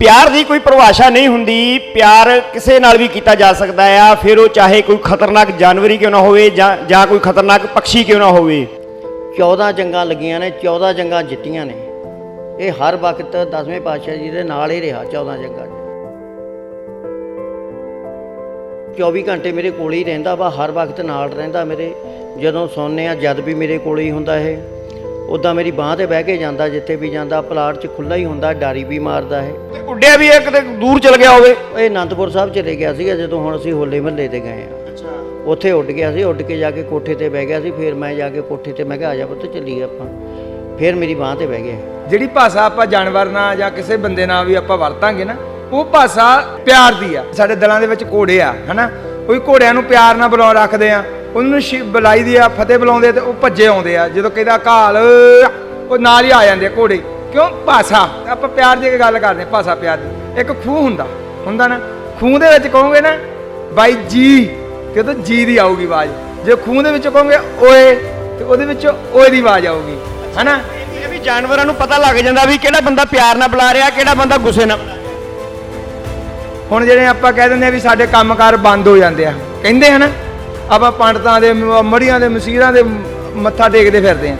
ਪਿਆਰ ਦੀ ਕੋਈ ਪਰਿਭਾਸ਼ਾ ਨਹੀਂ ਹੁੰਦੀ, ਪਿਆਰ ਕਿਸੇ ਨਾਲ ਵੀ ਕੀਤਾ ਜਾ ਸਕਦਾ ਆ, ਫਿਰ ਉਹ ਚਾਹੇ ਕੋਈ ਖਤਰਨਾਕ ਜਾਨਵਰੀ ਕਿਉਂ ਨਾ ਹੋਵੇ ਜਾਂ ਜਾਂ ਕੋਈ ਖਤਰਨਾਕ ਪੰਛੀ ਕਿਉਂ ਨਾ ਹੋਵੇ। 14 ਜੰਗਾਂ ਲੱਗੀਆਂ ਨੇ 14 ਜੰਗਾਂ ਜਿੱਤੀਆਂ ਨੇ। ਇਹ ਹਰ ਵਕਤ ਦਸਵੇਂ ਪਾਤਸ਼ਾਹ ਜੀ ਦੇ ਨਾਲ ਹੀ ਰਿਹਾ 14 ਜੰਗਾਂ 'ਚ। 24 ਘੰਟੇ ਮੇਰੇ ਕੋਲ ਹੀ ਰਹਿੰਦਾ ਵਾ, ਹਰ ਵਕਤ ਨਾਲ ਰਹਿੰਦਾ ਮੇਰੇ। ਜਦੋਂ ਸੌਂਦੇ ਆ ਜਦ ਵੀ ਮੇਰੇ ਕੋਲ ਹੀ ਹੁੰਦਾ ਇਹ। ਉਦਾਂ ਮੇਰੀ ਬਾਹ ਤੇ ਬਹਿ ਕੇ ਜਾਂਦਾ ਜਿੱਥੇ ਵੀ ਜਾਂਦਾ ਪਲਾਟ 'ਚ ਖੁੱਲਾ ਹੀ ਹੁੰਦਾ ਡਾਰੀ ਵੀ ਮਾਰਦਾ ਇਹ। ਤੇ ਉੱਡਿਆ ਵੀ ਹੈ ਕਿਤੇ ਦੂਰ ਚਲ ਗਿਆ ਹੋਵੇ? ਇਹ ਅਨੰਦਪੁਰ ਸਾਹਿਬ ਚਲੇ ਗਿਆ ਸੀਗਾ ਜਦੋਂ ਹੁਣ ਅਸੀਂ ਹੋਲੇ ਮਹੱਲੇ ਤੇ ਗਏ ਆ ਅੱਛਾ। ਉੱਥੇ ਉੱਡ ਗਿਆ ਸੀ ਉੱਡ ਕੇ ਜਾ ਕੇ ਕੋਠੇ ਤੇ ਬਹਿ ਗਿਆ ਸੀ ਫਿਰ ਮੈਂ ਜਾ ਕੇ ਕੋਠੇ ਤੇ ਮੈਂ ਕਿਹਾ ਆ ਜਾ ਪੁੱਤ ਚੱਲੀਏ ਆਪਾਂ। ਫਿਰ ਮੇਰੀ ਬਾਹ ਤੇ ਬਹਿ ਗਿਆ। ਜਿਹੜੀ ਭਾਸ਼ਾ ਆਪਾਂ ਜਾਨਵਰ ਨਾਲ ਜਾਂ ਕਿਸੇ ਬੰਦੇ ਨਾਲ ਵੀ ਆਪਾਂ ਵਰਤਾਂਗੇ ਨਾ ਉਹ ਭਾਸ਼ਾ ਪਿਆਰ ਦੀ ਆ। ਸਾਡੇ ਦਿਲਾਂ ਦੇ ਵਿੱਚ ਘੋੜੇ ਆ ਹਨਾ? ਕੋਈ ਘੋੜਿਆਂ ਨੂੰ ਪਿਆਰ ਨਾਲ ਬੁਲਾ ਰੱਖਦੇ ਆ ਉਹਨੂੰ ਸ਼ਿ- ਬੁਲਾਈ ਦੀ ਆ ਫਤਿਹ ਬੁਲਾਉਂਦੇ ਤੇ ਉਹ ਭੱਜੇ ਆਉਂਦੇ ਆ। ਜਦੋਂ ਕਹਿੰਦਾ ਘਾਲ ਉਹ ਨਾਲ ਹੀ ਆ ਜਾਂਦੇ ਆ ਘੋੜੇ। ਕਿਉਂ? ਭਾਸ਼ਾ। ਆਪਾਂ ਪਿਆਰ ਦੀ ਗੱਲ ਕਰਦੇ ਆ ਭਾਸ਼ਾ ਪਿਆਰ ਦੀ। ਇੱਕ ਖੂਹ ਹੁੰਦਾ। ਹੁੰਦਾ ਨਾ? ਖੂਹ ਦੇ ਵਿੱਚ ਕਹੋਗੇ ਨਾ ਬਾਈ ਜੀ ਤੇ ਉਦੋਂ ਜੀ ਦੀ ਆਊਗੀ ਆਵਾਜ਼। ਜੇ ਖੂਹ ਦੇ ਵਿੱਚ ਕਹੋਗੇ ਓਏ ਤੇ ਉਹਦੇ ਵਿੱਚ ਓਏ ਦੀ ਆਵਾਜ਼ ਆਊਗੀ। ਹਨਾ? ਇਹ ਵੀ ਜਾਨਵਰਾਂ ਨੂੰ ਪਤਾ ਲੱਗ ਜਾਂਦਾ ਵੀ ਕਿਹੜਾ ਬੰਦਾ ਪਿਆਰ ਨਾਲ ਬੁਲਾ ਰਿਹਾ ਕਿਹੜਾ ਬੰਦਾ ਗੁੱਸੇ ਨਾਲ। ਬੁਲਾ ਰਿਹਾ ਹੁਣ ਜਿਹੜੇ ਆਪਾਂ ਕਹਿ ਦਿੰਦੇ ਆ ਵੀ ਸਾਡੇ ਕੰਮਕਾਰ ਬੰਦ ਹੋ ਜਾਂਦੇ ਆ। ਕਹਿੰਦੇ ਹਨ ਆਪਾਂ ਪੰਡਤਾਂ ਦੇ, ਮੜੀਆਂ ਦੇ, ਮਸੀਰਾਂ ਦੇ ਮੱਥਾ ਟੇਕਦੇ ਫਿਰਦੇ ਆ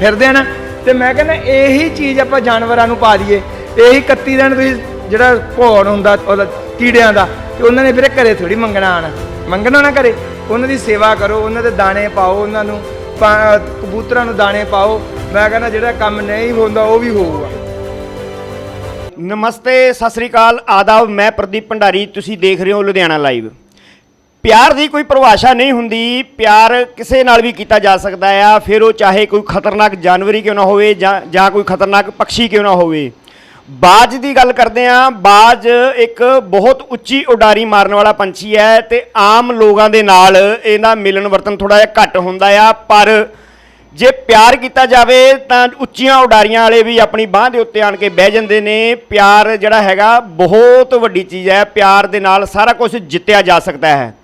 ਫਿਰਦੇ ਆ ਨਾ, ਤੇ ਮੈਂ ਕਹਿੰਦਾ ਇਹੀ ਚੀਜ਼ ਆਪਾਂ ਜਾਨਵਰਾਂ ਨੂੰ ਪਾ ਦਈਏ। ਇਹੀ 31 ਦਿਨ ਤੁਸੀਂ ਜਿਹੜਾ ਭੋਣ ਹੁੰਦਾ, ਉਹਦਾ ਕੀੜਿਆਂ ਦਾ, ਤੇ ਉਹਨਾਂ ਨੇ ਫਿਰ ਘਰੇ ਥੋੜੀ ਮੰਗਣਾ ਆਣਾ ਮੰਗਣਾ ਨਾ ਘਰੇ, ਉਹਨਾਂ ਦੀ ਸੇਵਾ ਕਰੋ, ਉਹਨਾਂ ਦੇ ਦਾਣੇ ਪਾਓ, ਉਹਨਾਂ ਨੂੰ ਕਬੂਤਰਾਂ ਨੂੰ ਦਾਣੇ ਪਾਓ। ਮੈਂ ਕਹਿੰਦਾ ਜਿਹੜਾ ਕੰਮ ਨਹੀਂ ਹੁੰਦਾ, ਉਹ ਵੀ ਹੋਊਗਾ। ਨਮਸਤੇ, ਸਤਿ ਸ੍ਰੀ ਅਕਾਲ, ਆਦਾਬ, ਮੈਂ ਪ੍ਰਦੀਪ ਭੰਡਾਰੀ, ਤੁਸੀਂ ਦੇਖ ਰਹੇ ਹੋ ਲੁਧਿਆਣਾ ਲਾਈਵ। ਪਿਆਰ ਦੀ ਕੋਈ ਪਰਿਭਾਸ਼ਾ ਨਹੀਂ ਹੁੰਦੀ, ਪਿਆਰ ਕਿਸੇ ਨਾਲ ਵੀ ਕੀਤਾ ਜਾ ਸਕਦਾ ਆ, ਫਿਰ ਉਹ ਚਾਹੇ ਕੋਈ ਖਤਰਨਾਕ ਜਾਨਵਰੀ ਕਿਉਂ ਨਾ ਹੋਵੇ ਜਾਂ ਜਾਂ ਕੋਈ ਖਤਰਨਾਕ ਪੰਛੀ ਕਿਉਂ ਨਾ ਹੋਵੇ। ਬਾਜ ਦੀ ਗੱਲ ਕਰਦੇ ਆ ਬਾਜ ਇੱਕ ਬਹੁਤ ਉੱਚੀ ਉਡਾਰੀ ਮਾਰਨ ਵਾਲਾ ਪੰਛੀ ਹੈ ਤੇ ਆਮ ਲੋਕਾਂ ਦੇ ਨਾਲ ਇਹਦਾ ਮਿਲਣ ਵਰਤਨ ਥੋੜਾ ਜਿਹਾ ਘੱਟ ਹੁੰਦਾ ਆ, ਪਰ ਜੇ ਪਿਆਰ ਕੀਤਾ ਜਾਵੇ ਤਾਂ ਉੱਚੀਆਂ ਉਡਾਰੀਆਂ ਵਾਲੇ ਵੀ ਆਪਣੀ ਬਾਹ ਦੇ ਉੱਤੇ ਆਣ ਕੇ ਬਹਿ ਜਾਂਦੇ ਨੇ। ਪਿਆਰ ਜਿਹੜਾ ਹੈਗਾ ਬਹੁਤ ਵੱਡੀ ਚੀਜ਼ ਹੈ, ਪਿਆਰ ਦੇ ਨਾਲ ਸਾਰਾ ਕੁਝ ਜਿੱਤਿਆ ਜਾ ਸਕਦਾ ਹੈ।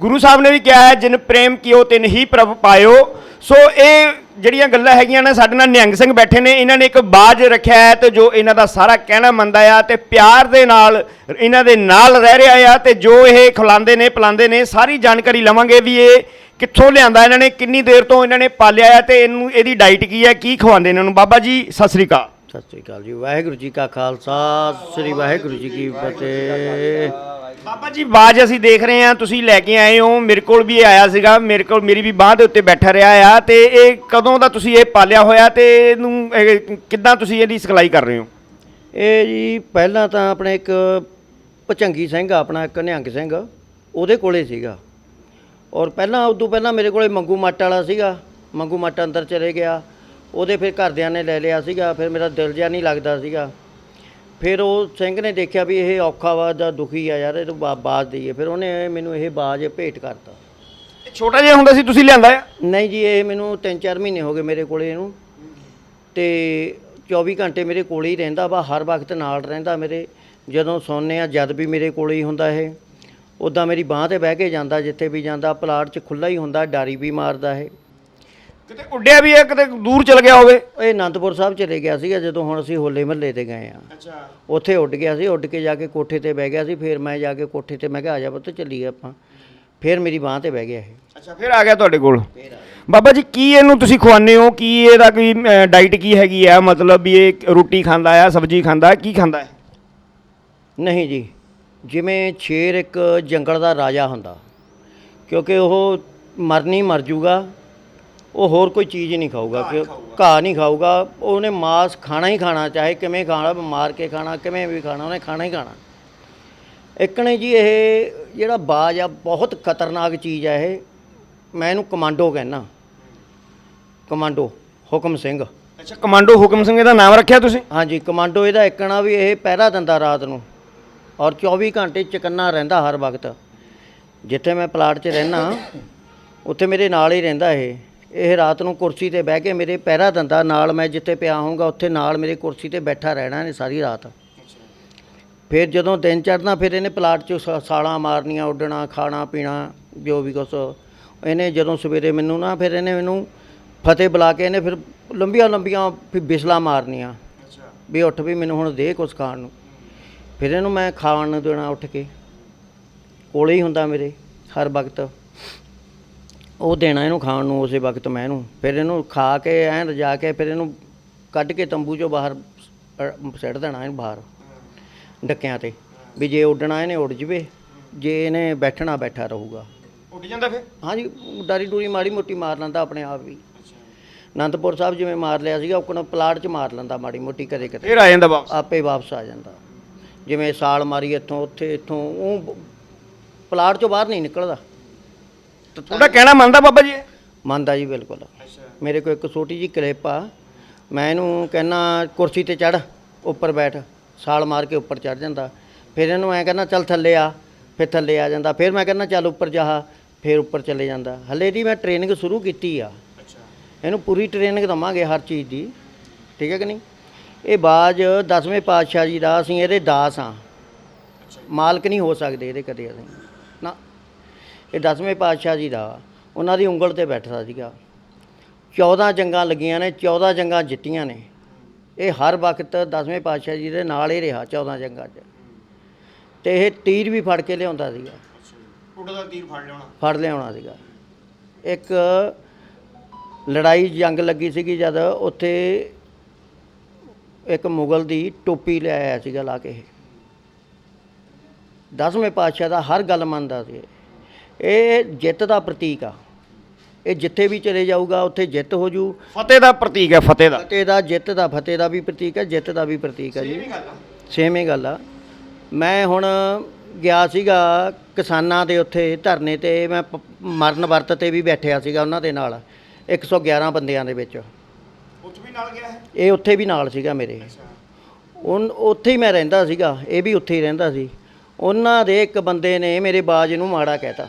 ਗੁਰੂ ਸਾਹਿਬ ਨੇ ਵੀ ਕਿਹਾ ਹੈ, ਜਿਨ ਪ੍ਰੇਮ ਕੀਓ ਤਿਨ ਹੀ ਪ੍ਰਭ ਪਾਇਓ। ਸੋ ਇਹ ਜਿਹੜੀਆਂ ਗੱਲਾਂ ਹੈਗੀਆਂ ਨੇ, ਸਾਡੇ ਨਾਲ ਨਿਹੰਗ ਸਿੰਘ ਬੈਠੇ ਨੇ। ਇਹਨਾਂ ਨੇ ਇੱਕ ਬਾਜ ਰੱਖਿਆ ਹੈ ਤੇ ਜੋ ਇਹਨਾਂ ਦਾ ਸਾਰਾ ਕਹਿਣਾ ਮੰਨਦਾ ਆ ਤੇ ਪਿਆਰ ਦੇ ਨਾਲ ਇਹਨਾਂ ਦੇ ਨਾਲ ਰਹਿ ਰਿਹਾ ਆ ਤੇ ਜੋ ਇਹ ਖੁਲਾਉਂਦੇ ਨੇ, ਪਿਲਾਉਂਦੇ ਨੇ, ਸਾਰੀ ਜਾਣਕਾਰੀ ਲਵਾਂਗੇ ਵੀ ਇਹ ਕਿੱਥੋਂ ਲਿਆਂਦਾ ਇਹਨਾਂ ਨੇ, ਕਿੰਨੀ ਦੇਰ ਤੋਂ ਇਹਨਾਂ ਨੇ ਪਾਲਿਆ ਆ ਤੇ ਇਹਨੂੰ ਇਹਦੀ ਡਾਈਟ ਕੀ ਹੈ, ਕੀ ਖਵਾਉਂਦੇ ਇਹਨਾਂ ਨੂੰ। ਬਾਬਾ ਜੀ, ਸਤਿ ਸ੍ਰੀ ਅਕਾਲ। ਸਤਿ ਸ੍ਰੀ ਅਕਾਲ ਜੀ। ਵਾਹਿਗੁਰੂ ਜੀ ਕਾ ਖਾਲਸਾ ਸ੍ਰੀ ਵਾਹਿਗੁਰੂ ਜੀ ਕੀ ਫਤਿਹ। ਬਾਬਾ ਜੀ ਬਾਜ ਅਸੀਂ ਦੇਖ ਰਹੇ ਹਾਂ ਤੁਸੀਂ ਲੈ ਕੇ ਆਏ ਹੋ। ਮੇਰੇ ਕੋਲ ਵੀ ਆਇਆ ਸੀਗਾ। ਮੇਰੇ ਕੋਲ ਮੇਰੀ ਵੀ ਬਾਹ ਦੇ ਉੱਤੇ ਬੈਠਾ ਰਿਹਾ ਆ। ਤੇ ਇਹ ਕਦੋਂ ਦਾ ਤੁਸੀਂ ਇਹ ਪਾਲਿਆ ਹੋਇਆ ਤੇ ਇਹਨੂੰ ਇਹ ਕਿੱਦਾਂ ਤੁਸੀਂ ਇਹਦੀ ਸਿਖਲਾਈ ਕਰ ਰਹੇ ਹੋ? ਇਹ ਜੀ ਪਹਿਲਾਂ ਤਾਂ ਆਪਣੇ ਇੱਕ ਭਚੰਗੀ ਸਿੰਘ ਆਪਣਾ ਇੱਕ ਨਿਹੰਗ ਸਿੰਘ। ਉਹਦੇ ਕੋਲੇ ਸੀਗਾ। ਔਰ ਪਹਿਲਾਂ ਉਦੋਂ ਪਹਿਲਾਂ ਮੇਰੇ ਕੋਲੇ ਮੰਗੂ ਮੱਟ ਵਾਲਾ ਸੀਗਾ। ਮੰਗੂ ਮੱਟ ਅੰਦਰ ਚਲੇ ਗਿਆ। ਉਹਦੇ ਫਿਰ ਘਰਦਿਆਂ ਨੇ ਲੈ ਲਿਆ ਸੀਗਾ ਫਿਰ ਮੇਰਾ ਦਿਲ ਜਿਹਾ ਨਹੀਂ ਲੱਗਦਾ ਸੀਗਾ। ਫਿਰ ਉਹ ਸਿੰਘ ਨੇ ਦੇਖਿਆ ਵੀ ਇਹ ਔਖਾ ਵਾ ਜਾਂ ਦੁਖੀ ਆ ਯਾਰ ਇਹਨੂੰ ਬਾ- ਬਾਜ਼ ਦਈਏ। ਫਿਰ ਉਹਨੇ ਮੈਨੂੰ ਇਹ ਬਾਜ਼ ਭੇਟ ਕਰਤਾ। ਇਹ ਛੋਟਾ ਜਿਹਾ ਹੁੰਦਾ ਸੀ ਤੁਸੀਂ ਲਿਆਂਦਾ ਆ? ਨਹੀਂ ਜੀ ਇਹ ਮੈਨੂੰ 3-4 ਮਹੀਨੇ ਹੋ ਗਏ ਮੇਰੇ ਕੋਲੇ ਇਹਨੂੰ। ਤੇ 24 ਘੰਟੇ ਮੇਰੇ ਕੋਲੇ ਹੀ ਰਹਿੰਦਾ ਵਾ ਹਰ ਵਕਤ ਨਾਲ ਰਹਿੰਦਾ ਮੇਰੇ। ਜਦੋਂ ਸੌਂਦੇ ਆ ਜਦ ਵੀ ਮੇਰੇ ਕੋਲੇ ਹੀ ਹੁੰਦਾ ਇਹ। ਉਦਾਂ ਮੇਰੀ ਬਾਹ ਤੇ ਬਹਿ ਕੇ ਜਾਂਦਾ ਜਿੱਥੇ ਵੀ ਜਾਂਦਾ ਪਲਾਟ 'ਚ ਖੁੱਲਾ ਹੀ ਹੁੰਦਾ ਡਾਰੀ ਵੀ ਮਾਰਦਾ ਇਹ। ਕਿਤੇ ਉੱਡਿਆ ਵੀ ਹੈ ਕਿਤੇ ਦੂਰ ਚਲ ਗਿਆ ਹੋਵੇ। ਇਹ ਅਨੰਦਪੁਰ ਸਾਹਿਬ ਚਲੇ ਗਿਆ ਸੀਗਾ ਜਦੋਂ ਹੁਣ ਅਸੀਂ ਹੋਲੇ ਮਹੱਲੇ ਤੇ ਗਏ ਆ ਅੱਛਾ। ਉੱਥੇ ਉੱਡ ਗਿਆ ਸੀ ਉੱਡ ਕੇ ਜਾ ਕੇ ਕੋਠੇ ਤੇ ਬਹਿ ਗਿਆ ਸੀ ਫਿਰ ਮੈਂ ਜਾ ਕੇ ਕੋਠੇ ਤੇ ਮੈਂ ਕਿਹਾ ਆ ਜਾ ਪੁੱਤ ਚੱਲੀਏ ਆਪਾਂ। ਫਿਰ ਮੇਰੀ ਬਾਹ ਤੇ ਬਹਿ ਗਿਆ ਇਹ। ਅੱਛਾ ਫਿਰ ਆ ਗਿਆ ਤੁਹਾਡੇ ਕੋਲ? ਬਾਬਾ ਜੀ ਕੀ ਇਹਨੂੰ ਤੁਸੀਂ ਖਵਾਉਂਦੇ ਹੋ? ਕੀ ਇਹਦਾ ਕੋਈ ਡਾਈਟ ਕੀ ਹੈਗੀ ਆ? ਮਤਲਬ ਵੀ ਇਹ ਰੋਟੀ ਖਾਂਦਾ ਆ ਸਬਜ਼ੀ ਖਾਂਦਾ ਕੀ ਖਾਂਦਾ ਹੈ? ਨਹੀਂ ਜੀ ਜਿਵੇਂ ਸ਼ੇਰ ਇੱਕ ਜੰਗਲ ਦਾ ਰਾਜਾ ਹੁੰਦਾ ਕਿਉਂਕਿ ਉਹ ਮਰਨੀ ਮਰ ਜੂਗਾ ਉਹ ਹੋਰ ਕੋਈ ਚੀਜ਼ ਨਹੀਂ ਖਾਊਗਾ ਕਿ ਘਾਹ ਨਹੀਂ ਖਾਊਗਾ। ਉਹਨੇ ਮਾਸ ਖਾਣਾ ਹੀ ਖਾਣਾ ਚਾਹੇ ਕਿਵੇਂ ਖਾਣਾ ਮਾਰ ਕੇ ਖਾਣਾ ਕਿਵੇਂ ਵੀ ਖਾਣਾ ਉਹਨੇ ਖਾਣਾ ਹੀ ਖਾਣਾ। ਇੱਕ ਨੇ ਜੀ ਇਹ ਜਿਹੜਾ ਬਾਜ ਆ ਬਹੁਤ ਖਤਰਨਾਕ ਚੀਜ਼ ਆ ਇਹ। ਮੈਂ ਇਹਨੂੰ ਕਮਾਂਡੋ ਕਹਿਣਾ ਕਮਾਂਡੋ ਹੁਕਮ ਸਿੰਘ। ਅੱਛਾ ਕਮਾਂਡੋ ਹੁਕਮ ਸਿੰਘ ਦਾ ਨਾਮ ਰੱਖਿਆ ਤੁਸੀਂ? ਹਾਂਜੀ ਕਮਾਂਡੋ ਇਹਦਾ ਇੱਕਣਾ ਵੀ ਇਹ ਪਹਿਰਾ ਦਿੰਦਾ ਰਾਤ ਨੂੰ। ਔਰ 24 ਘੰਟੇ ਚਕੰਨਾ ਰਹਿੰਦਾ ਹਰ ਵਕਤ। ਜਿੱਥੇ ਮੈਂ ਪਲਾਟ 'ਚ ਰਹਿਣਾ ਉੱਥੇ ਮੇਰੇ ਨਾਲ ਹੀ ਰਹਿੰਦਾ ਇਹ। ਇਹ ਰਾਤ ਨੂੰ ਕੁਰਸੀ ਤੇ ਬਹਿ ਕੇ ਮੇਰੇ ਪਹਿਰਾ ਦਿੰਦਾ ਨਾਲ ਮੈਂ ਜਿੱਥੇ ਪਿਆ ਹੋਊਗਾ ਉੱਥੇ ਨਾਲ ਮੇਰੇ ਕੁਰਸੀ ਤੇ ਬੈਠਾ ਰਹਿਣਾ ਇਹਨੇ ਸਾਰੀ ਰਾਤ। ਫਿਰ ਜਦੋਂ ਦਿਨ ਚੜ੍ਹਨਾ ਫਿਰ ਇਹਨੇ ਪਲਾਟ 'ਚ ਸਾਲਾਂ ਮਾਰਨੀਆਂ ਉੱਡਣਾ ਖਾਣਾ ਪੀਣਾ ਜੋ ਵੀ ਕੁਛ। ਇਹਨੇ ਜਦੋਂ ਸਵੇਰੇ ਮੈਨੂੰ ਨਾ ਫਿਰ ਇਹਨੇ ਮੈਨੂੰ ਫਤਿਹ ਬੁਲਾ ਕੇ ਇਹਨੇ ਫਿਰ ਲੰਬੀਆਂ ਲੰਬੀਆਂ ਫਿਰ ਬਿਸਲਾ ਮਾਰਨੀਆਂ। ਵੀ ਉੱਠ ਵੀ ਮੈਨੂੰ ਹੁਣ ਦੇ ਕੁਛ ਖਾਣ ਨੂੰ। ਫਿਰ ਇਹਨੂੰ ਮੈਂ ਖਾਣ ਨੂੰ ਦੇਣਾ ਉੱਠ ਕੇ। ਕੋਲੇ ਹੀ ਹੁੰਦਾ ਮੇਰੇ ਹਰ ਵਕਤ। ਉਹ ਦੇਣਾ ਇਹਨੂੰ ਖਾਣ ਨੂੰ ਉਸੇ ਵਕਤ ਮੈਂ ਇਹਨੂੰ। ਫਿਰ ਇਹਨੂੰ ਖਾ ਕੇ ਐਂ ਰਜਾ ਕੇ ਫਿਰ ਇਹਨੂੰ ਕੱਢ ਕੇ ਤੰਬੂ ਚੋਂ ਬਾਹਰ ਸਿੱਟ ਦੇਣਾ ਇਹਨੂੰ ਬਾਹਰ ਡੱਕਿਆਂ ਤੇ। ਵੀ ਜੇ ਉੱਡਣਾ ਇਹਨੇ ਉੱਡ ਜਵੇ ਜੇ ਇਹਨੇ ਬੈਠਣਾ ਬੈਠਾ ਰਹੂਗਾ। ਉੱਡ ਜਾਂਦਾ ਫਿਰ? ਹਾਂਜੀ ਡਾਰੀ ਡੂਰੀ ਮਾੜੀ ਮੋਟੀ ਮਾਰ ਲੈਂਦਾ ਆਪਣੇ ਆਪ ਵੀ। ਅਨੰਦਪੁਰ ਸਾਹਿਬ ਜਿਵੇਂ ਮਾਰ ਲਿਆ ਸੀਗਾ ਉਹ ਪਲਾਟ 'ਚ ਮਾਰ ਲੈਂਦਾ ਮਾੜੀ ਮੋਟੀ ਕਦੇ ਕਦੇ। ਫਿਰ ਆ ਜਾਂਦਾ ਵਾਪਸ? ਆਪੇ ਵਾਪਸ ਆ ਜਾਂਦਾ। ਜਿਵੇਂ ਸਾਲ ਮਾਰੀ ਇੱਥੋਂ ਉੱਥੇ ਇੱਥੋਂ ਉਹ ਪਲਾਟ 'ਚੋਂ ਬਾਹਰ ਨਹੀਂ ਨਿਕਲਦਾ। ਤੁਹਾਡਾ ਕਹਿਣਾ ਮੰਨਦਾ ਬਾਬਾ ਜੀ? ਮੰਨਦਾ ਜੀ ਬਿਲਕੁਲ। ਮੇਰੇ ਕੋਲ ਇੱਕ ਛੋਟੀ ਜੀ ਕਲਿੱਪ ਆ। ਮੈਂ ਇਹਨੂੰ ਕਹਿੰਨਾ ਕੁਰਸੀ ਤੇ ਚੜ ਉੱਪਰ ਬੈਠ। ਸਾਲ ਮਾਰ ਕੇ ਉੱਪਰ ਚੜ ਜਾਂਦਾ। ਫਿਰ ਇਹਨੂੰ ਐ ਕਹਿੰਦਾ ਚੱਲ ਥੱਲੇ ਆ। ਫਿਰ ਥੱਲੇ ਆ ਜਾਂਦਾ। ਫਿਰ ਮੈਂ ਕਹਿੰਦਾ ਚੱਲ ਉੱਪਰ ਜਾ। ਫਿਰ ਉੱਪਰ ਚਲੇ ਜਾਂਦਾ। ਹਲੇ ਦੀ ਮੈਂ ਟ੍ਰੇਨਿੰਗ ਸ਼ੁਰੂ ਕੀਤੀ ਆ। ਇਹਨੂੰ ਪੂਰੀ ਟ੍ਰੇਨਿੰਗ ਦਵਾਂਗੇ ਹਰ ਚੀਜ਼ ਦੀ। ਠੀਕ ਹੈ ਕਿ ਨਹੀਂ? ਇਹ ਬਾਜ ਦਸਵੇਂ ਪਾਤਸ਼ਾਹ ਜੀ ਦਾ ਅਸੀਂ ਇਹਦੇ ਦਾਸ ਆ ਮਾਲਕ ਨਹੀਂ ਹੋ ਸਕਦੇ ਇਹਦੇ ਕਦੇ ਅਸੀਂ। ਇਹ ਦਸਵੇਂ ਪਾਤਸ਼ਾਹ ਜੀ ਦਾ ਉਹਨਾਂ ਦੀ ਉਂਗਲ ਤੇ ਬੈਠਦਾ ਸੀਗਾ। 14 ਜੰਗਾਂ ਲੱਗੀਆਂ ਨੇ 14 ਜੰਗਾਂ ਜਿੱਤੀਆਂ ਨੇ। ਇਹ ਹਰ ਵਕਤ ਦਸਵੇਂ ਪਾਤਸ਼ਾਹ ਜੀ ਦੇ ਨਾਲ ਹੀ ਰਿਹਾ 14 ਜੰਗਾਂ 'ਚ। ਤੇ ਇਹ ਤੀਰ ਵੀ ਫੜ ਕੇ ਲਿਆਉਂਦਾ ਸੀਗਾ। ਉੱਡਦਾ ਤੀਰ ਫੜ ਲਿਆਉਣਾ। ਫੜ ਲਿਆਉਣਾ ਸੀਗਾ। ਇੱਕ ਲੜਾਈ ਜੰਗ ਲੱਗੀ ਸੀਗੀ ਜਦ ਉੱਥੇ ਇੱਕ ਮੁਗਲ ਦੀ ਟੋਪੀ ਲੈ ਆਇਆ ਸੀਗਾ ਲਾ ਕੇ। ਇਹ ਦਸਵੇਂ ਪਾਤਸ਼ਾਹ ਦਾ ਹਰ ਗੱਲ ਮੰਨਦਾ ਸੀ। ਇਹ ਜਿੱਤ ਦਾ ਪ੍ਰਤੀਕ ਆ। ਇਹ ਜਿੱਥੇ ਵੀ ਚਲੇ ਜਾਊਗਾ ਉੱਥੇ ਜਿੱਤ ਹੋ ਜੂ। ਫਤਿਹ ਦਾ ਪ੍ਰਤੀਕ ਹੈ ਫਤਿਹ ਦਾ। ਫਤਿਹ ਦਾ ਜਿੱਤ ਦਾ ਫਤਿਹ ਦਾ ਵੀ ਪ੍ਰਤੀਕ ਹੈ ਜਿੱਤ ਦਾ ਵੀ ਪ੍ਰਤੀਕ ਹੈ ਜੀ। ਸੇਮ ਹੀ ਗੱਲ ਆ। ਮੈਂ ਹੁਣ ਗਿਆ ਸੀਗਾ ਕਿਸਾਨਾਂ ਦੇ ਉੱਥੇ ਧਰਨੇ ਤੇ ਮੈਂ ਪ- ਮਰਨ ਵਰਤ ਤੇ ਵੀ ਬੈਠਿਆ ਸੀਗਾ ਉਹਨਾਂ ਦੇ ਨਾਲ 111 ਬੰਦਿਆਂ ਦੇ ਵਿੱਚ। ਉੱਥੇ ਵੀ ਨਾਲ ਗਿਆ ਹੈ ਇਹ ਉੱਥੇ ਵੀ ਨਾਲ ਸੀਗਾ ਮੇਰੇ। ਉਨ ਉੱਥੇ ਹੀ ਮੈਂ ਰਹਿੰਦਾ ਸੀਗਾ ਇਹ ਵੀ ਉੱਥੇ ਹੀ ਰਹਿੰਦਾ ਸੀ। ਉਹਨਾਂ ਦੇ ਇੱਕ ਬੰਦੇ ਨੇ ਮੇਰੇ ਬਾਜ ਨੂੰ ਮਾੜਾ ਕਹਿਤਾ।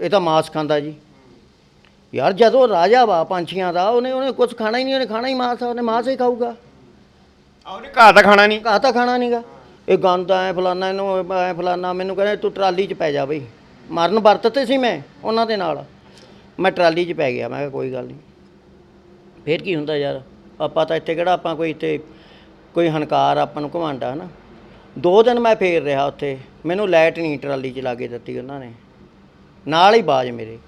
ਇਹ ਤਾਂ ਮਾਸ ਖਾਂਦਾ ਜੀ। ਯਾਰ ਜਦੋਂ ਰਾਜਾ ਵਾ ਪੰਛੀਆਂ ਦਾ ਉਹਨੇ ਉਹਨੇ ਕੁਝ ਖਾਣਾ ਹੀ ਨਹੀਂ ਉਹਨੇ ਖਾਣਾ ਹੀ ਮਾਸ ਆ ਉਹਨੇ ਮਾਸ ਹੀ ਖਾਊਗਾ। ਆ ਉਹਨੇ ਘਾਹ ਤਾਂ ਖਾਣਾ ਨਹੀਂ। ਘਾਹ ਤਾਂ ਖਾਣਾ ਨਹੀਂਗਾ ਇਹ ਗੰਦ ਐ ਫਲਾਨਾ ਇਹਨੂੰ ਐ ਫਲਾਨਾ ਮੈਨੂੰ ਕਹਿੰਦੇ ਤੂੰ ਟਰਾਲੀ 'ਚ ਪੈ ਜਾ ਬਈ। ਮਰਨ ਵਰਤ ਤੇ ਸੀ ਮੈਂ ਉਹਨਾਂ ਦੇ ਨਾਲ। ਮੈਂ ਟਰਾਲੀ 'ਚ ਪੈ ਗਿਆ ਮੈਂ ਕਿਹਾ ਕੋਈ ਗੱਲ ਨਹੀਂ। ਫੇਰ ਕੀ ਹੁੰਦਾ ਯਾਰ? ਆਪਾਂ ਤਾਂ ਇੱਥੇ ਕਿਹੜਾ ਆਪਾਂ ਕੋਈ ਇੱਥੇ ਕੋਈ ਹਨਕਾਰ ਆਪਾਂ ਨੂੰ ਘਮਾਂਡਾ ਹਨਾ। ਦੋ ਦਿਨ ਮੈਂ ਫੇਰ ਰਿਹਾ ਉੱਥੇ। ਮੈਨੂੰ ਲਾਈਟ ਨਹੀਂ ਟਰਾਲੀ 'ਚ ਲਾ ਕੇ ਦਿੱਤੀ ਉਹਨਾਂ ਨੇ। ਨਾਲ ਹੀ ਬਾਜ ਮੇਰੇ।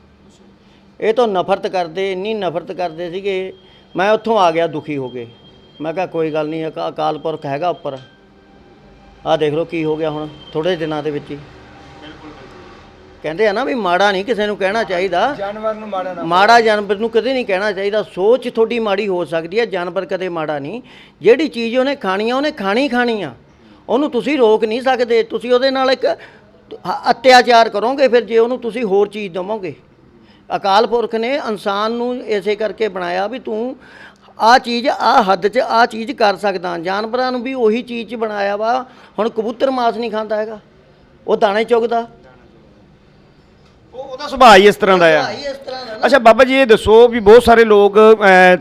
ਇਹ ਤੋਂ ਨਫ਼ਰਤ ਕਰਦੇ ਇੰਨੀ ਨਫ਼ਰਤ ਕਰਦੇ ਸੀਗੇ ਮੈਂ ਉੱਥੋਂ ਆ ਗਿਆ ਦੁਖੀ ਹੋ ਕੇ। ਮੈਂ ਕਿਹਾ ਕੋਈ ਗੱਲ ਨਹੀਂ ਅਕਾ- ਅਕਾਲ ਪੁਰਖ ਹੈਗਾ ਉੱਪਰ। ਆਹ ਦੇਖ ਲਓ ਕੀ ਹੋ ਗਿਆ ਹੁਣ ਥੋੜੇ ਦਿਨਾਂ ਦੇ ਵਿੱਚ ਹੀ। ਕਹਿੰਦੇ ਆ ਨਾ ਵੀ ਮਾੜਾ ਨਹੀਂ ਕਿਸੇ ਨੂੰ ਕਹਿਣਾ ਚਾਹੀਦਾ। ਜਾਨਵਰ ਨੂੰ ਮਾੜਾ ਨਾ ਮਾੜਾ ਜਾਨਵਰ ਨੂੰ ਕਦੇ ਨਹੀਂ ਕਹਿਣਾ ਚਾਹੀਦਾ। ਸੋਚ ਤੁਹਾਡੀ ਮਾੜੀ ਹੋ ਸਕਦੀ ਹੈ ਜਾਨਵਰ ਕਦੇ ਮਾੜਾ ਨਹੀਂ। ਜਿਹੜੀ ਚੀਜ਼ ਉਹਨੇ ਖਾਣੀ ਆ ਉਹਨੇ ਖਾਣੀ ਖਾਣੀ ਆ। ਉਹਨੂੰ ਤੁਸੀਂ ਰੋਕ ਨਹੀਂ ਸਕਦੇ। ਤੁਸੀਂ ਉਹਦੇ ਨਾਲ ਇੱਕ ਅਤਿਆਚਾਰ ਕਰੋਗੇ ਫਿਰ ਜੇ ਉਹਨੂੰ ਤੁਸੀਂ ਹੋਰ ਚੀਜ਼ ਦੇਵੋਗੇ। ਅਕਾਲ ਪੁਰਖ ਨੇ ਇਨਸਾਨ ਨੂੰ ਇਸੇ ਕਰਕੇ ਬਣਾਇਆ ਵੀ ਤੂੰ ਆ ਚੀਜ਼ ਆ ਹੱਦ 'ਚ ਆ ਚੀਜ਼ ਕਰ ਸਕਦਾ। ਜਾਨਵਰਾਂ ਨੂੰ ਵੀ ਉਹੀ ਚੀਜ਼ 'ਚ ਬਣਾਇਆ ਵਾ। ਹੁਣ ਕਬੂਤਰ ਮਾਸ ਨਹੀਂ ਖਾਂਦਾ ਹੈਗਾ। ਉਹ ਦਾਣੇ ਚੁਗਦਾ। ਉਹ ਉਹਦਾ ਸੁਭਾਅ ਹੀ ਇਸ ਤਰ੍ਹਾਂ ਦਾ ਆ। ਇਸ ਤਰ੍ਹਾਂ ਦਾ ਅੱਛਾ ਬਾਬਾ ਜੀ ਇਹ ਦੱਸੋ ਵੀ ਬਹੁਤ ਸਾਰੇ ਲੋਕ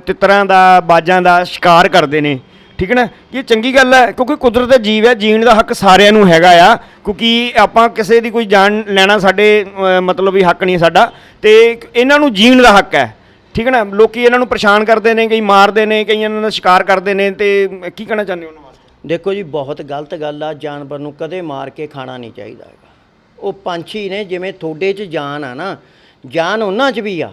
ਤਿੱਤਰਾਂ ਦਾ ਬਾਜਾਂ ਦਾ ਸ਼ਿਕਾਰ ਕਰਦੇ ਨੇ। ਠੀਕ ਹੈ ਨਾ? ਇਹ ਚੰਗੀ ਗੱਲ ਹੈ, ਕਿਉਂਕਿ ਕੁਦਰਤ ਦਾ ਜੀਵ ਹੈ ਜੀਣ ਦਾ ਹੱਕ ਸਾਰਿਆਂ ਨੂੰ ਹੈਗਾ ਆ, ਕਿਉਂਕਿ ਆਪਾਂ ਕਿਸੇ ਦੀ ਕੋਈ ਜਾਨ ਲੈਣਾ ਸਾਡੇ ਮਤਲਬ ਵੀ ਹੱਕ ਨਹੀਂ ਸਾਡਾ, ਤੇ ਇਹਨਾਂ ਨੂੰ ਜੀਣ ਦਾ ਹੱਕ ਹੈ, ਠੀਕ ਹੈ ਨਾ? ਲੋਕੀ ਇਹਨਾਂ ਨੂੰ ਪਰੇਸ਼ਾਨ ਕਰਦੇ ਨੇ, ਕਈ ਮਾਰਦੇ ਨੇ, ਕਈ ਇਹਨਾਂ ਦਾ ਸ਼ਿਕਾਰ ਕਰਦੇ ਨੇ, ਤੇ ਕੀ ਕਹਿਣਾ ਚਾਹੁੰਦੇ ਉਹਨਾਂ ਵਾਸਤੇ? ਦੇਖੋ ਜੀ, ਬਹੁਤ ਗਲਤ ਗੱਲ ਆ, ਜਾਨਵਰ ਨੂੰ ਕਦੇ ਮਾਰ ਕੇ ਖਾਣਾ ਨਹੀਂ ਚਾਹੀਦਾ ਹੈਗਾ। ਉਹ ਪੰਛੀ ਨੇ, ਜਿਵੇਂ ਤੁਹਾਡੇ 'ਚ ਜਾਨ ਆ ਨਾ, ਜਾਨ ਉਹਨਾਂ 'ਚ ਵੀ ਆ।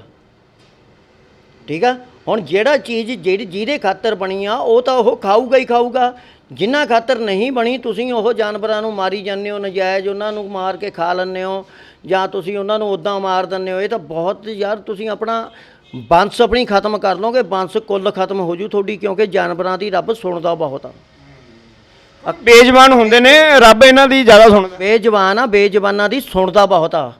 ਠੀਕ ਆ? ਹੁਣ ਜਿਹੜਾ ਚੀਜ਼ ਜਿਹੜੀ ਜਿਹਦੇ ਖਾਤਰ ਬਣੀ ਆ ਉਹ ਤਾਂ ਉਹ ਖਾਊਗਾ ਹੀ ਖਾਊਗਾ। ਜਿੰਨਾ ਖਾਤਰ ਨਹੀਂ ਬਣੀ ਤੁਸੀਂ ਉਹ ਜਾਨਵਰਾਂ ਨੂੰ ਮਾਰੀ ਜਾਂਦੇ ਹੋ ਨਜਾਇਜ਼ ਉਹਨਾਂ ਨੂੰ ਮਾਰ ਕੇ ਖਾ ਲੈਂਦੇ ਹੋ ਜਾਂ ਤੁਸੀਂ ਉਹਨਾਂ ਨੂੰ ਉਦਾਂ ਮਾਰ ਦਿੰਦੇ ਹੋ। ਇਹ ਤਾਂ ਬਹੁਤ ਯਾਰ ਤੁਸੀਂ ਆਪਣਾ ਬੰਸ ਆਪਣੀ ਖਤਮ ਕਰ ਲਓਗੇ ਬੰਸ ਕੁੱਲ ਖਤਮ ਹੋ ਜੂ ਤੁਹਾਡੀ ਕਿਉਂਕਿ ਜਾਨਵਰਾਂ ਦੀ ਰੱਬ ਸੁਣਦਾ ਬਹੁਤ ਆ। ਬੇਜਵਾਨ ਹੁੰਦੇ ਨੇ ਰੱਬ ਇਹਨਾਂ ਦੀ ਜ਼ਿਆਦਾ ਸੁਣਦਾ। ਬੇਜਵਾਨ ਆ ਬੇਜਵਾਨਾਂ ਦੀ ਸੁਣਦਾ ਬਹੁਤ ਆ।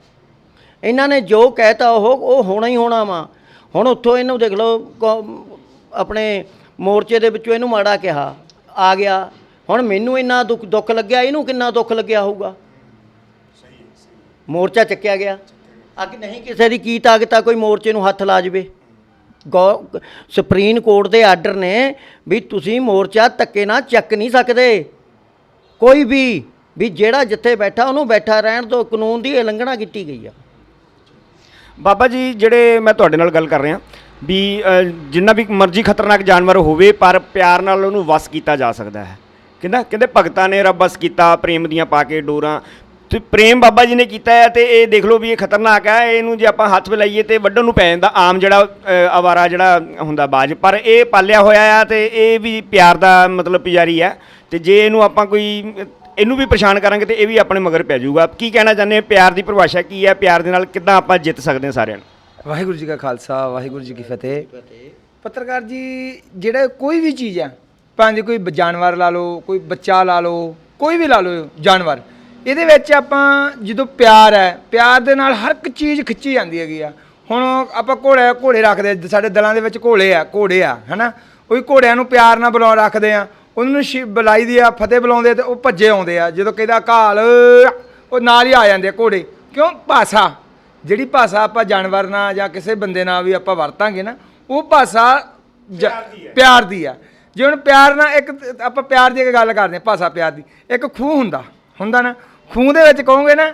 ਇਹਨਾਂ ਨੇ ਜੋ ਕਹਿਤਾ ਉਹ ਉਹ ਹੋਣਾ ਹੀ ਹੋਣਾ ਵਾ। ਹੁਣ ਉੱਥੋਂ ਇਹਨੂੰ ਦੇਖ ਲਓ, ਕੌ- ਆਪਣੇ ਮੋਰਚੇ ਦੇ ਵਿੱਚੋਂ ਇਹਨੂੰ ਮਾੜਾ ਕਿਹਾ, ਆ ਗਿਆ। ਹੁਣ ਮੈਨੂੰ ਇੰਨਾ ਦੁੱਖ ਦੁੱਖ ਲੱਗਿਆ, ਇਹਨੂੰ ਕਿੰਨਾ ਦੁੱਖ ਲੱਗਿਆ ਹੋਊਗਾ? ਮੋਰਚਾ ਚੱਕਿਆ ਗਿਆ। ਅੱਗ ਨਹੀਂ ਕਿਸੇ ਦੀ ਕੀ ਤਾਕਤ ਆ, ਕੋਈ ਮੋਰਚੇ ਨੂੰ ਹੱਥ ਲਾ ਜਵੇ। ਗੌ, ਸੁਪਰੀਮ ਕੋਰਟ ਦੇ ਆਰਡਰ ਨੇ ਵੀ ਤੁਸੀਂ ਮੋਰਚਾ ਧੱਕੇ ਨਾਲ ਚੱਕ ਨਹੀਂ ਸਕਦੇ। ਕੋਈ ਵੀ ਵੀ ਜਿਹੜਾ ਜਿੱਥੇ ਬੈਠਾ, ਉਹਨੂੰ ਬੈਠਾ ਰਹਿਣ ਤੋਂ ਕਾਨੂੰਨ ਦੀ ਉਲੰਘਣਾ ਕੀਤੀ ਗਈ ਆ। ਬਾਬਾ ਜੀ ਜਿਹੜੇ ਮੈਂ ਤੁਹਾਡੇ ਨਾਲ ਗੱਲ ਕਰ ਰਿਹਾ ਵੀ ਜਿੰਨਾ ਵੀ ਮਰਜ਼ੀ ਖਤਰਨਾਕ ਜਾਨਵਰ ਹੋਵੇ ਪਰ ਪਿਆਰ ਨਾਲ ਉਹਨੂੰ ਵਸ ਕੀਤਾ ਜਾ ਸਕਦਾ ਹੈ। ਕਹਿੰਦਾ ਕਹਿੰਦੇ ਭਗਤਾਂ ਨੇ ਰੱਬ ਬਸ ਕੀਤਾ ਪ੍ਰੇਮ ਦੀਆਂ ਪਾ ਕੇ ਡੋਰਾਂ। ਤੇ ਪ੍ਰੇਮ ਬਾਬਾ ਜੀ ਨੇ ਕੀਤਾ ਹੈ ਤੇ ਇਹ ਦੇਖ ਲਓ ਵੀ ਇਹ ਖਤਰਨਾਕ ਹੈ ਇਹਨੂੰ ਜੇ ਆਪਾਂ ਹੱਥ ਮਿਲਾਈਏ ਤੇ ਵੱਢਣ ਨੂੰ ਪੈ ਜਾਂਦਾ ਆਮ ਜਿਹੜਾ ਅ, ਅਵਾਰਾ ਜਿਹੜਾ ਹੁੰਦਾ ਬਾਜ। ਪਰ ਇਹ ਪਾਲਿਆ ਹੋਇਆ ਆ ਤੇ ਇਹ ਵੀ ਪਿਆਰ ਦਾ ਮਤਲਬ ਪੁਜਾਰੀ ਹੈ। ਤੇ ਜੇ ਇਹਨੂੰ ਆਪਾਂ ਕੋਈ ਇਹਨੂੰ ਵੀ ਪਰੇਸ਼ਾਨ ਕਰਾਂਗੇ ਤੇ ਇਹ ਵੀ ਆਪਣੇ ਮਗਰ ਪੈ ਜਾਊਗਾ। ਕੀ ਕਹਿਣਾ ਚਾਹੁੰਦੇ ਹੋ? ਪਿਆਰ ਦੀ ਪਰਿਭਾਸ਼ਾ ਕੀ ਹੈ? ਪਿਆਰ ਦੇ ਨਾਲ ਕਿੱਦਾਂ ਆਪਾਂ ਜਿੱਤ ਸਕਦੇ ਹਾਂ ਸਾਰਿਆਂ ਨੂੰ? ਵਾਹਿਗੁਰੂ ਜੀ ਕਾ ਖਾਲਸਾ ਵਾਹਿਗੁਰੂ ਜੀ ਕੀ ਫਤਿਹ। ਪੱਤਰਕਾਰ ਜੀ ਜਿਹੜਾ ਕੋਈ ਵੀ ਚੀਜ਼ ਆ ਭਾਵੇਂ ਕੋਈ ਜਾਨਵਰ ਲਾ ਲਓ ਕੋਈ ਬੱਚਾ ਲਾ ਲਓ ਕੋਈ ਵੀ ਲਾ ਲਓ ਜਾਨਵਰ ਇਹਦੇ ਵਿੱਚ ਆਪਾਂ ਜਦੋਂ ਪਿਆਰ ਹੈ ਪਿਆਰ ਦੇ ਨਾਲ ਹਰ ਇੱਕ ਚੀਜ਼ ਖਿੱਚੀ ਜਾਂਦੀ ਹੈਗੀ ਆ। ਹੁਣ ਆਪਾਂ ਘੋੜੇ ਘੋੜੇ ਰੱਖਦੇ ਆ, ਸਾਡੇ ਦਲਾਂ ਦੇ ਵਿੱਚ ਘੋੜੇ ਆ ਘੋੜੇ ਆ ਹਨਾ? ਉਹੀ ਘੋੜਿਆਂ ਨੂੰ ਪਿਆਰ ਨਾਲ ਬੁਲਾ ਰੱਖਦੇ ਆ ਉਹਨਾਂ ਨੂੰ ਸ਼ਿ- ਬੁਲਾਈ ਦੀ ਆ ਫਤਿਹ ਬੁਲਾਉਂਦੇ ਤੇ ਉਹ ਭੱਜੇ ਆਉਂਦੇ ਆ। ਜਦੋਂ ਕਹਿੰਦਾ ਘਾਲ ਉਹ ਨਾਲ ਹੀ ਆ ਜਾਂਦੇ ਆ ਘੋੜੇ। ਕਿਉਂ? ਭਾਸ਼ਾ। ਜਿਹੜੀ ਭਾਸ਼ਾ ਆਪਾਂ ਜਾਨਵਰ ਨਾਲ ਜਾਂ ਕਿਸੇ ਬੰਦੇ ਨਾਲ ਵੀ ਆਪਾਂ ਵਰਤਾਂਗੇ ਨਾ ਉਹ ਭਾਸ਼ਾ ਜ- ਪਿਆਰ ਦੀ ਆ। ਜੇ ਹੁਣ ਪਿਆਰ ਨਾਲ ਇੱਕ ਤ- ਆਪਾਂ ਪਿਆਰ ਦੀ ਇੱਕ ਗੱਲ ਕਰਦੇ ਹਾਂ ਭਾਸ਼ਾ ਪਿਆਰ ਦੀ। ਇੱਕ ਖੂਹ ਹੁੰਦਾ ਹੁੰਦਾ ਨਾ? ਖੂਹ ਦੇ ਵਿੱਚ ਕਹੋਗੇ ਨਾ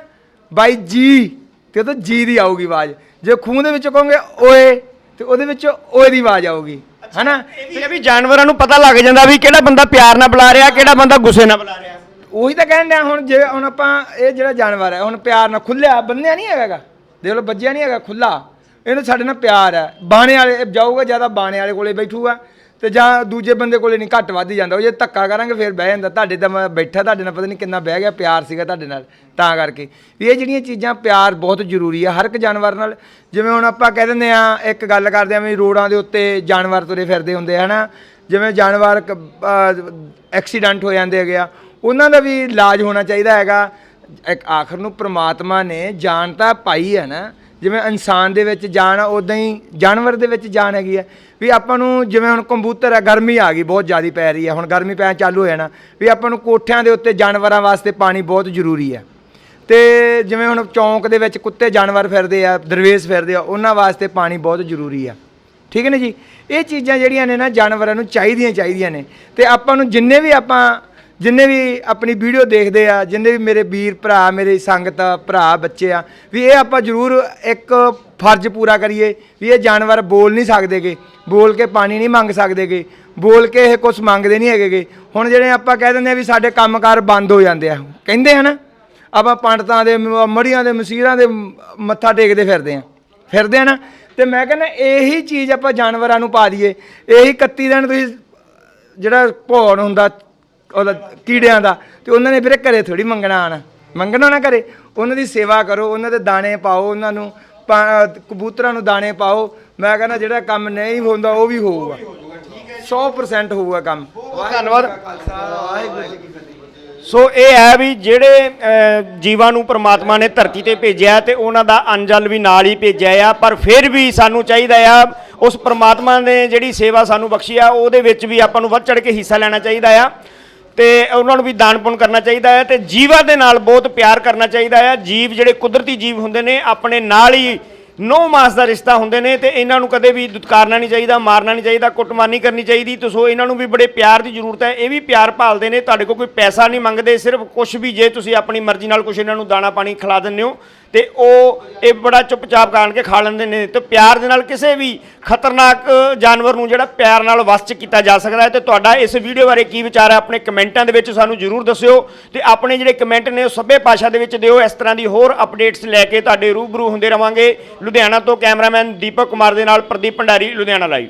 ਬਾਈ ਜੀ ਤੇ ਉਹ ਜੀ ਦੀ ਆਊਗੀ ਆਵਾਜ਼। ਜੇ ਖੂਹ ਦੇ ਵਿੱਚ ਕਹੋਗੇ ਓਏ ਤੇ ਉਹਦੇ ਵਿੱਚ ਓਏ ਦੀ ਆਵਾਜ਼ ਆਊਗੀ। ਹਨਾ? ਇਹ ਵੀ ਇਹ ਵੀ ਜਾਨਵਰਾਂ ਨੂੰ ਪਤਾ ਲੱਗ ਜਾਂਦਾ ਵੀ ਕਿਹੜਾ ਬੰਦਾ ਪਿਆਰ ਨਾਲ ਬੁਲਾ ਰਿਹਾ, ਕਿਹੜਾ ਬੰਦਾ ਗੁੱਸੇ ਨਾਲ ਬੁਲਾ ਰਿਹਾ। ਉਹੀ ਤਾਂ ਕਹਿਣ ਡਿਆ ਹੁਣ, ਜੇ ਹੁਣ ਆਪਾਂ ਇਹ ਜਿਹੜਾ ਜਾਨਵਰ ਹੈ, ਹੁਣ ਪਿਆਰ ਨਾਲ ਖੁੱਲਿਆ ਬੰਨਿਆ ਨਹੀਂ ਹੈਗਾ ਗਾ। ਦੇਖ ਲਓ ਬੱਜਿਆ ਨਹੀਂ ਹੈਗਾ ਖੁੱਲਾ ਇਹਨੂੰ ਸਾਡੇ ਨਾਲ ਪਿਆਰ ਹੈ। ਬਾਣੇ ਵਾਲੇ ਜਾਊਗਾ, ਜ਼ਿਆਦਾ ਬਾਣੇ ਵਾਲੇ ਕੋਲੇ ਬੈਠੂਗਾ। ਤੇ ਜਾਂ ਦੂਜੇ ਬੰਦੇ ਕੋਲੇ ਨਹੀਂ, ਘੱਟ ਵੱਧ ਹੀ ਜਾਂਦਾ। ਉਹ ਜੇ ਧੱਕਾ ਕਰਾਂਗੇ, ਫਿਰ ਬਹਿ ਜਾਂਦਾ। ਤੁਹਾਡੇ ਤਾਂ ਮੈਂ ਬੈਠਾ, ਤੁਹਾਡੇ ਨਾਲ ਪਤਾ ਨਹੀਂ ਕਿੰਨਾ ਬਹਿ ਗਿਆ, ਪਿਆਰ ਸੀਗਾ ਤੁਹਾਡੇ ਨਾਲ, ਤਾਂ ਕਰਕੇ। ਵੀ ਇਹ ਜਿਹੜੀਆਂ ਚੀਜ਼ਾਂ, ਪਿਆਰ ਬਹੁਤ ਜ਼ਰੂਰੀ ਆ ਹਰ ਇੱਕ ਜਾਨਵਰ ਨਾਲ। ਜਿਵੇਂ ਹੁਣ ਆਪਾਂ ਕਹਿ ਦਿੰਦੇ ਆ, ਇੱਕ ਗੱਲ ਕਰਦੇ ਆ ਵੀ ਰੋਡਾਂ ਦੇ ਉੱਤੇ ਜਾਨਵਰ ਤੁਰੇ ਫਿਰਦੇ ਹੁੰਦੇ ਆ, ਹਨਾ? ਜਿਵੇਂ ਜਾਨਵਰ ਐਕਸੀਡੈਂਟ ਹੋ ਜਾਂਦੇ ਹੈਗੇ ਆ। ਉਹਨਾਂ ਦਾ ਵੀ ਇਲਾਜ ਹੋਣਾ ਚਾਹੀਦਾ ਹੈਗਾ। ਇੱਕ ਆਖਰ ਨੂੰ ਪ੍ਰਮਾਤਮਾ ਨੇ ਜਾਨ ਤਾਂ ਪਾਈ ਹੈ ਨਾ। ਜਿਵੇਂ ਇਨਸਾਨ ਦੇ ਵਿੱਚ ਜਾਨ ਆ ਉਦਾਂ ਹੀ ਜਾਨਵਰ ਦੇ ਵਿੱਚ ਜਾਨ ਹੈਗੀ ਹੈ ਵੀ ਆਪਾਂ ਨੂੰ ਜਿਵੇਂ ਹੁਣ ਕੰਬੂਤਰ ਹੈ ਗਰਮੀ ਆ ਗਈ, ਬਹੁਤ ਜ਼ਿਆਦਾ ਪੈ ਰਹੀ ਹੈ ਹੁਣ ਗਰਮੀ ਪੈਣ ਚਾਲੂ ਹੋ ਜਾਣਾ। ਵੀ ਆਪਾਂ ਨੂੰ ਕੋਠਿਆਂ ਦੇ ਉੱਤੇ ਜਾਨਵਰਾਂ ਵਾਸਤੇ ਪਾਣੀ ਬਹੁਤ ਜ਼ਰੂਰੀ ਹੈ ਤੇ ਜਿਵੇਂ ਹੁਣ ਚੌਂਕ ਦੇ ਵਿੱਚ ਕੁੱਤੇ, ਜਾਨਵਰ ਫਿਰਦੇ ਆ, ਦਰਵੇਸ਼ ਫਿਰਦੇ ਆ, ਉਹਨਾਂ ਵਾਸਤੇ ਪਾਣੀ ਬਹੁਤ ਜ਼ਰੂਰੀ ਆ। ਠੀਕ ਹੈ ਨਾ ਜੀ? ਇਹ ਚੀਜ਼ਾਂ ਜਿਹੜੀਆਂ ਨੇ ਨਾ, ਜਾਨਵਰਾਂ ਨੂੰ ਚਾਹੀਦੀਆਂ ਚਾਹੀਦੀਆਂ ਨੇ। ਤੇ ਆਪਾਂ ਨੂੰ ਜਿੰਨੇ ਵੀ ਆਪਾਂ ਜਿੰਨੇ ਵੀ ਆਪਣੀ ਵੀਡੀਓ ਦੇਖਦੇ ਆ, ਜਿੰਨੇ ਵੀ ਮੇਰੇ ਵੀਰ ਭਰਾ, ਮੇਰੇ ਸੰਗਤ, ਭਰਾ, ਬੱਚੇ ਆ, ਵੀ ਇਹ ਆਪਾਂ ਜ਼ਰੂਰ ਇੱਕ ਫਰਜ਼ ਪੂਰਾ ਕਰੀਏ ਵੀ ਇਹ ਜਾਨਵਰ ਬੋਲ ਨਹੀਂ ਸਕਦੇਗੇ, ਬੋਲ ਕੇ ਪਾਣੀ ਨਹੀਂ ਮੰਗ ਸਕਦੇਗੇ, ਬੋਲ ਕੇ ਇਹ ਕੁਝ ਮੰਗਦੇ ਨਹੀਂ ਹੈਗੇਗੇ। ਹੁਣ ਜਿਹੜੇ ਆਪਾਂ ਕਹਿ ਦਿੰਦੇ ਆ ਵੀ ਸਾਡੇ ਕੰਮਕਾਰ ਬੰਦ ਹੋ ਜਾਂਦੇ ਆ, ਕਹਿੰਦੇ ਹਨ? ਆਪਾਂ ਪੰਡਤਾਂ ਦੇ, ਮੜੀਆਂ ਦੇ, ਮਸੀਰਾਂ ਦੇ ਮੱਥਾ ਟੇਕਦੇ ਫਿਰਦੇ ਆ ਫਿਰਦੇ ਆ ਨਾ? ਤੇ ਮੈਂ ਕਹਿੰਦਾ ਇਹੀ ਚੀਜ਼ ਆਪਾਂ ਜਾਨਵਰਾਂ ਨੂੰ ਪਾ ਦਈਏ, ਇਹੀ 31 ਦਿਨ ਤੁਸੀਂ ਜਿਹੜਾ ਭੌਣ ਹੁੰਦਾ ਉਹਦਾ ਕੀੜਿਆਂ ਦਾ ਤੇ ਉਹਨਾਂ ਨੇ ਫਿਰ ਘਰੇ ਥੋੜੀ ਮੰਗਣਾ ਆਣਾ। ਮੰਗਣਾ ਨਾ ਘਰੇ ਉਹਨਾਂ ਦੀ ਸੇਵਾ ਕਰੋ ਉਹਨਾਂ ਦੇ ਦਾਣੇ ਪਾਓ ਉਹਨਾਂ ਨੂੰ ਕਬੂਤਰਾਂ ਨੂੰ ਦਾਣੇ ਪਾਓ। ਮੈਂ ਕਹਿੰਦਾ ਜਿਹੜਾ ਕੰਮ ਨਹੀਂ ਹੁੰਦਾ ਉਹ ਵੀ ਹੋਊਗਾ। 100% ਹੋਊਗਾ ਕੰਮ। ਧੰਨਵਾਦ। ਸੋ ਇਹ ਹੈ ਵੀ ਜਿਹੜੇ ਜੀਵਾਂ ਨੂੰ ਪ੍ਰਮਾਤਮਾ ਨੇ ਧਰਤੀ ਤੇ ਭੇਜਿਆ ਤੇ ਉਹਨਾਂ ਦਾ ਅੰਜਲ ਵੀ ਨਾਲ ਹੀ ਭੇਜਿਆ ਆ ਪਰ ਫਿਰ ਵੀ ਸਾਨੂੰ ਚਾਹੀਦਾ ਆ ਉਸ ਪ੍ਰਮਾਤਮਾ ਨੇ ਜਿਹੜੀ ਸੇਵਾ ਸਾਨੂੰ ਬਖਸ਼ੀ ਆ ਉਹਦੇ ਵਿੱਚ ਵੀ ਆਪਾਂ ਨੂੰ ਵੱਧ ਚੜ ਕੇ ਹਿੱਸਾ ਲੈਣਾ ਚਾਹੀਦਾ ਆ। ਤੇ ਉਹਨਾਂ ਨੂੰ ਵੀ ਦਾਨ ਪੁੰਨ ਕਰਨਾ ਚਾਹੀਦਾ ਹੈ ਤੇ ਜੀਵਾਂ ਦੇ ਨਾਲ ਬਹੁਤ ਪਿਆਰ ਕਰਨਾ ਚਾਹੀਦਾ ਹੈ। ਜੀਵ ਜਿਹੜੇ ਕੁਦਰਤੀ ਜੀਵ ਹੁੰਦੇ ਨੇ, ਆਪਣੇ ਨਾਲ ਹੀ ਨੌ ਮਾਸ ਦਾ ਰਿਸ਼ਤਾ ਹੁੰਦੇ ਨੇ ਤੇ ਇਹਨਾਂ ਨੂੰ ਕਦੇ ਵੀ ਦੁਤਕਾਰਨਾ ਨਹੀਂ ਚਾਹੀਦਾ, ਮਾਰਨਾ ਨਹੀਂ ਚਾਹੀਦਾ, ਕੁੱਟਮਾਰ ਨਹੀਂ ਕਰਨੀ ਚਾਹੀਦੀ। ਤੇ ਸੋ ਇਹਨਾਂ ਨੂੰ ਵੀ ਬੜੇ ਪਿਆਰ ਦੀ ਜ਼ਰੂਰਤ ਹੈ, ਇਹ ਵੀ ਪਿਆਰ ਭਾਲਦੇ ਨੇ। ਤੁਹਾਡੇ ਕੋਲ ਕੋਈ ਪੈਸਾ ਨਹੀਂ ਮੰਗਦੇ, ਸਿਰਫ ਕੁਝ ਵੀ ਜੇ ਤੁਸੀਂ ਆਪਣੀ ਮਰਜ਼ੀ ਨਾਲ ਕੁਝ ਇਹਨਾਂ ਨੂੰ ਦਾਣਾ ਪਾਣੀ ਖਿਲਾ ਦਿੰਦੇ ਹੋ। ਤੇ ਉਹ ਇਹ ਬੜਾ ਚੁੱਪਚਾਪ ਕਾਣ ਕੇ ਖਾ ਲੈਂਦੇ ਨੇ ਤੇ ਪਿਆਰ ਦੇ ਨਾਲ ਕਿਸੇ ਵੀ ਖਤਰਨਾਕ ਜਾਨਵਰ ਨੂੰ ਜਿਹੜਾ ਪਿਆਰ ਨਾਲ ਵਸ ਚ ਕੀਤਾ ਜਾ ਸਕਦਾ ਹੈ। ਤੇ ਤੁਹਾਡਾ ਇਸ ਵੀਡੀਓ ਬਾਰੇ ਕੀ ਵਿਚਾਰ ਹੈ ਆਪਣੇ ਕਮੈਂਟਾਂ ਦੇ ਵਿੱਚ ਸਾਨੂੰ ਜਰੂਰ ਦੱਸਿਓ ਤੇ ਆਪਣੇ ਜਿਹੜੇ ਕਮੈਂਟ ਨੇ ਉਹ ਸਭੇ ਭਾਸ਼ਾ ਦੇ ਵਿੱਚ ਦਿਓ। ਇਸ ਤਰ੍ਹਾਂ ਦੀ ਹੋਰ ਅਪਡੇਟਸ ਲੈ ਕੇ ਤੁਹਾਡੇ ਰੂਬਰੂ ਹੁੰਦੇ ਰਵਾਂਗੇ। ਲੁਧਿਆਣਾ ਤੋਂ ਕੈਮਰਾਮੈਨ ਦੀਪਕ ਕੁਮਾਰ ਦੇ ਨਾਲ ਪ੍ਰਦੀਪ ਭੰਡਾਰੀ, ਲੁਧਿਆਣਾ ਲਾਈਵ